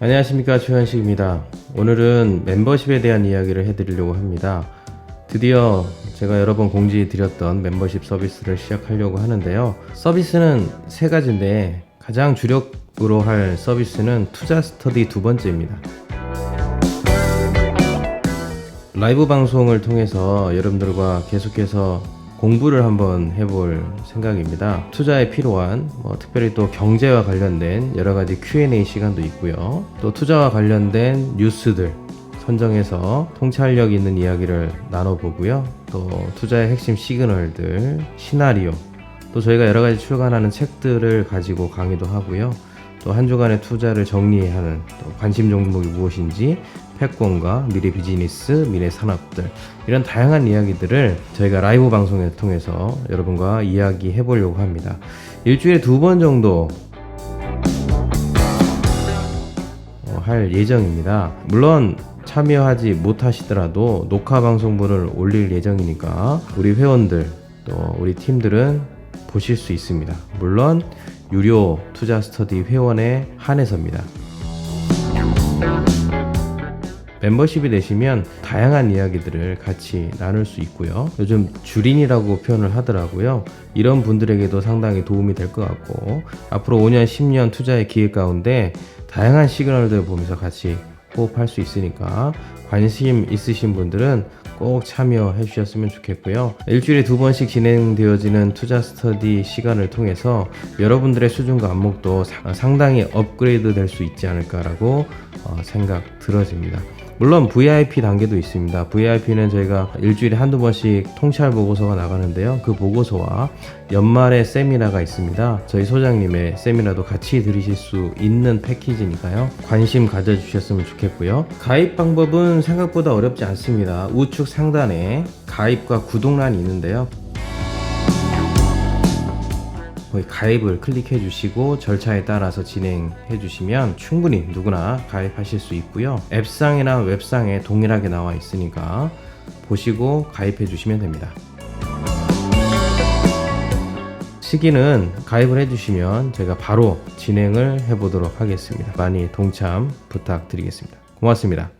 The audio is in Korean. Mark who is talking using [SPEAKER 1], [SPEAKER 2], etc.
[SPEAKER 1] 안녕하십니까 최현식입니다. 오늘은 멤버십에 대한 이야기를 해드리려고 합니다. 드디어 제가 여러 번 공지 드렸던 멤버십 서비스를 시작하려고 하는데요. 서비스는 세 가지인데 가장 주력으로 할 서비스는 투자 스터디 두 번째입니다. 라이브 방송을 통해서 여러분들과 계속해서 공부를 한번 해볼 생각입니다. 투자에 필요한 뭐 특별히 또 경제와 관련된 여러 가지 Q&A 시간도 있고요. 또 투자와 관련된 뉴스들 선정해서 통찰력 있는 이야기를 나눠보고요. 또 투자의 핵심 시그널들, 시나리오, 또 저희가 여러 가지 출간하는 책들을 가지고 강의도 하고요. 또 한 주간의 투자를 정리하는 또 관심 종목이 무엇인지 패권과 미래 비즈니스, 미래 산업들 이런 다양한 이야기들을 저희가 라이브 방송을 통해서 여러분과 이야기해 보려고 합니다. 일주일에 두 번 정도 어, 할 예정입니다. 물론 참여하지 못하시더라도 녹화 방송분을 올릴 예정이니까 우리 회원들 또 우리 팀들은 보실 수 있습니다. 물론 유료 투자 스터디 회원에 한해서입니다. 멤버십이 되시면 다양한 이야기들을 같이 나눌 수 있고요. 요즘 주린이라고 표현을 하더라고요. 이런 분들에게도 상당히 도움이 될 것 같고 앞으로 5년, 10년 투자의 기회 가운데 다양한 시그널들을 보면서 같이 호흡할 수 있으니까 관심 있으신 분들은 꼭 참여해 주셨으면 좋겠고요. 일주일에 두 번씩 진행되어지는 투자 스터디 시간을 통해서 여러분들의 수준과 안목도 사- 상당히 업그레이드 될 수 있지 않을까라고 어, 생각 들어집니다. 물론 VIP 단계도 있습니다. VIP는 저희가 일주일에 한두 번씩 통찰 보고서가 나가는데요. 그 보고서와 연말에 세미나가 있습니다. 저희 소장님의 세미나도 같이 들으실 수 있는 패키지니까요. 관심 가져주셨으면 좋겠고요. 가입 방법은 생각보다 어렵지 않습니다. 우측 상단에 가입과 구독란이 있는데요. 거기 가입을 클릭해 주시고 절차에 따라서 진행해 주시면 충분히 누구나 가입하실 수 있고요. 앱상이나 웹상에 동일하게 나와 있으니까 보시고 가입해 주시면 됩니다. 시기는 가입을 해 주시면 제가 바로 진행을 해 보도록 하겠습니다. 많이 동참 부탁드리겠습니다. 고맙습니다.